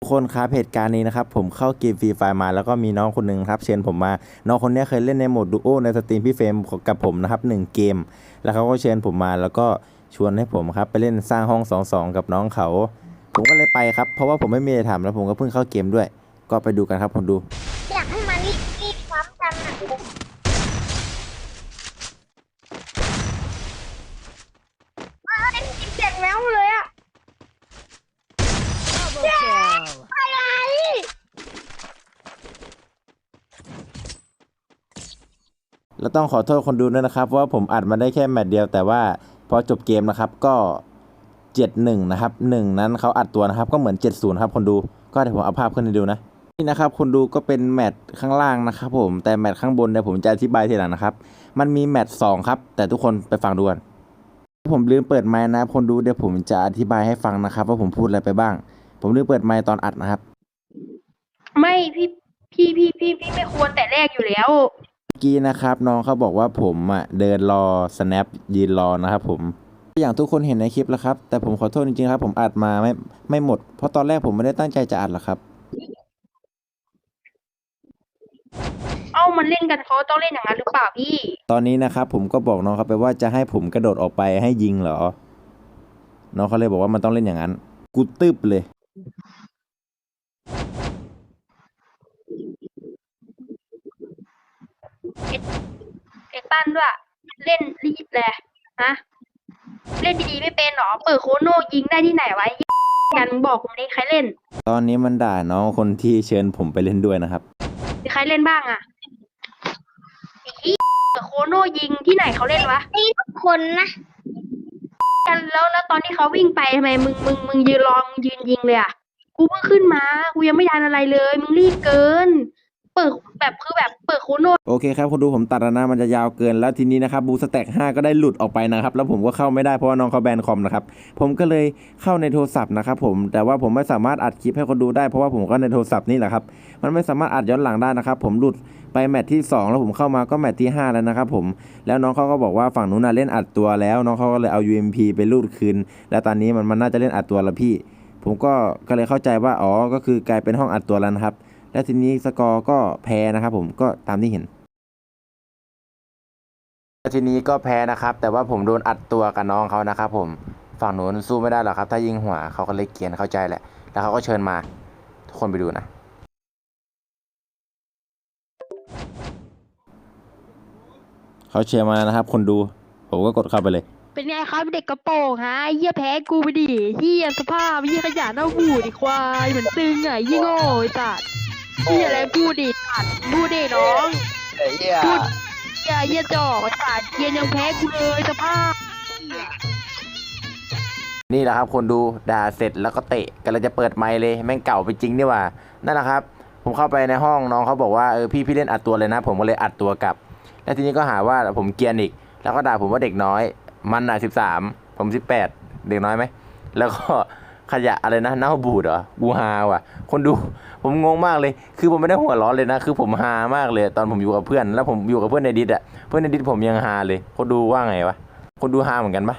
ทุกคนครับเหตุการณ์นี้นะครับผมเข้าเกมฟรีไฟมาแล้วก็มีน้องคนหนึ่งครับเชิญผมมา น้องคนนี้เคยเล่นในโหมดดูโอในสตรีมพี่เฟรมกับผมนะครับหนึ่งเกม แล้วเขาก็เชิญผมมาแล้วก็ชวนให้ผมครับไปเล่นสร้างห้องสองสองกับน้องเขา ผมก็เลยไปครับเพราะว่าผมไม่มีอะไรทำแล้วผมก็เพิ่งเข้าเกมด้วย ก็ไปดูกันครับคนดูอยากให้มันรีบรีบซ้ำกันอะว้าวได้ยินเสียงแมวเลยอะ Double kill. อะไร แล้วต้องขอโทษคนดูด้วยนะครับ ว่าผมอัดมาได้แค่แมตช์เดียวแต่ว่าพอจบเกมนะครับก็ 71 นะครับ 1 นั้นเขาอัดตัวนะครับก็เหมือน 70นครับคนดูก็เดี๋ยวผมเอาภาพขึ้นให้ดูนะนี่นะครับคนดูก็เป็นแมตช์ข้างล่างนะครับผมแต่แมตช์ข้างบนเดี๋ยวผมจะอธิบายทีหลังนะครับ มันมีแมตช์2ครับ แต่ทุกคนไปฟังดูกันผมลืมเปิดไมค์นะคนดูเดี๋ยวผมจะอธิบายให้ฟังนะครับ ว่าผมพูดอะไรไปบ้าง ผมลืมเปิดไมค์ตอนอัดนะครับ ไม่พี่พี่พี่พี่พี่ไม่ควรแต่แรกอยู่แล้ว กี้นะครับน้องเขาบอกว่าผมอะเดินรอ snap ยืนรอนะครับผมอย่างทุกคนเห็นในคลิปแล้วครับ แต่ผมขอโทษจริงๆครับ ผมอัดมาไม่ไม่หมด เพราะตอนแรกผมไม่ได้ตั้งใจจะอัดหรอกครับ เอ้ามันเล่นกันเขาต้องเล่นอย่างนั้นหรือเปล่าพี่ ตอนนี้นะครับผมก็บอกน้องเขาไปว่าจะให้ผมกระโดดออกไปให้ยิงเหรอ น้องเขาเลยบอกว่ามันต้องเล่นอย่างนั้น กูตึบเลย ไอ้ตั้นด้วย เล่นรีบเลยฮะเล่นดีๆไม่เป็นหรอ เปิดโคโน่ยิงได้ที่ไหนวะไอ้กันบอกผมดิใครเล่น ตอนนี้มันด่าน้องคนที่เชิญผมไปเล่นด้วยนะครับมีใครเล่นบ้างอะไอ้เหี้ยเปิดโคโน่ยิงที่ไหนเขาเล่นวะนี่คนนะกันแล้วแล้วตอนที่เขาวิ่งไปทำไมมึงมึงมึงยืนรอมึงยืนยิงเลยอะกูเพิ่งขึ้นมา กูยังไม่ทันอะไรเลย มึงรีบเกิน เปิดแบบคือแบบเปิดโคโนโอเคครับคนดูผมตัดแล้วนะมันจะยาวเกินแล้วทีนี้นะครับบูสแต็ก5ก็ได้หลุดออกไปนะครับ แล้วผมก็เข้าไม่ได้เพราะว่าน้องเขาแบนคอมนะครับผมก็เลยเข้าในโทรศัพท์นะครับผมแต่ว่าผมไม่สามารถอัดคลิปให้คนดูได้เพราะว่าผมก็ในโทรศัพท์นี่แหละครับมันไม่สามารถอัดย้อนหลังได้นะครับผมหลุดไปแมตช์ที่ 2 แล้วผมเข้ามาก็แมตช์ที่ 5 แล้วนะครับผมแล้วน้องเขาก็บอกว่าฝั่งนู้นน่ะเล่นอัดตัวแล้ว น้องเขาก็เลยเอา UMP ไปรูดคืน แล้วตอนนี้มันมันน่าจะเล่นอัดตัวแล้วพี่ ผมก็ก็เลยเข้าใจว่าอ๋อก็คือกลายเป็นห้องอัดตัวแล้วนะครับ แล้วทีนี้สกอร์ก็แพ้นะครับผมก็ตามที่เห็นทีนี้ก็แพ้นะครับ แต่ว่าผมโดนอัดตัวกับน้องเขานะครับผมฝั่งนู้นสู้ไม่ได้หรอกครับ ถ้ายิงหัวเขาก็เลยเกียนเข้าใจแหละ แล้วเขาก็เชิญมา ทุกคนไปดูนะ เขาเชียร์มานะครับ คนดู ผมก็กดเข้าไปเลย เป็นไงครับเด็กกระโปรงฮะเยี่ยแพ้กูไปดิเยี่ยสภาพเยี่ยขยะเน่าบูดดิควายเหมือนตึงอะยี่โง่ไอ้สัตว์ เยี่ยอะไรพูดดิสัตว์พูดดิน้องเฮ้ยพูดเยี่ยเยี่ยจอกไอ้สัตว์เยี่ยยังแพ้กูเลยสภาพนี่แหละครับคนดูด่าเสร็จแล้วก็เตะกันเลยจะเปิดไมค์เลยแม่งเก่าไปจริงนี่หว่านั่นแหละครับ ผมเข้าไปในห้องน้องเขาบอกว่าเออพี่พี่เล่นอัดตัวเลยนะ ผมก็เลยอัดตัวกลับ แล้วทีนี้ก็หาว่าผมเกรียนอีก แล้วก็ด่าผมว่าเด็กน้อย มันอะสิบสามผมสิบแปดเด็กน้อยไหมแล้วก็ ขยะอะไรนะเน่าบูดเหรอกูฮาว่ะ คนดูผมงงมากเลย คือผมไม่ได้หัวร้อนเลยนะ คือผมฮามากเลย ตอนผมอยู่กับเพื่อน แล้วผมอยู่กับเพื่อนในดิสอะเพื่อนในดิสผมยังฮาเลย คนดูว่าไงวะ คนดูฮาเหมือนกันปะ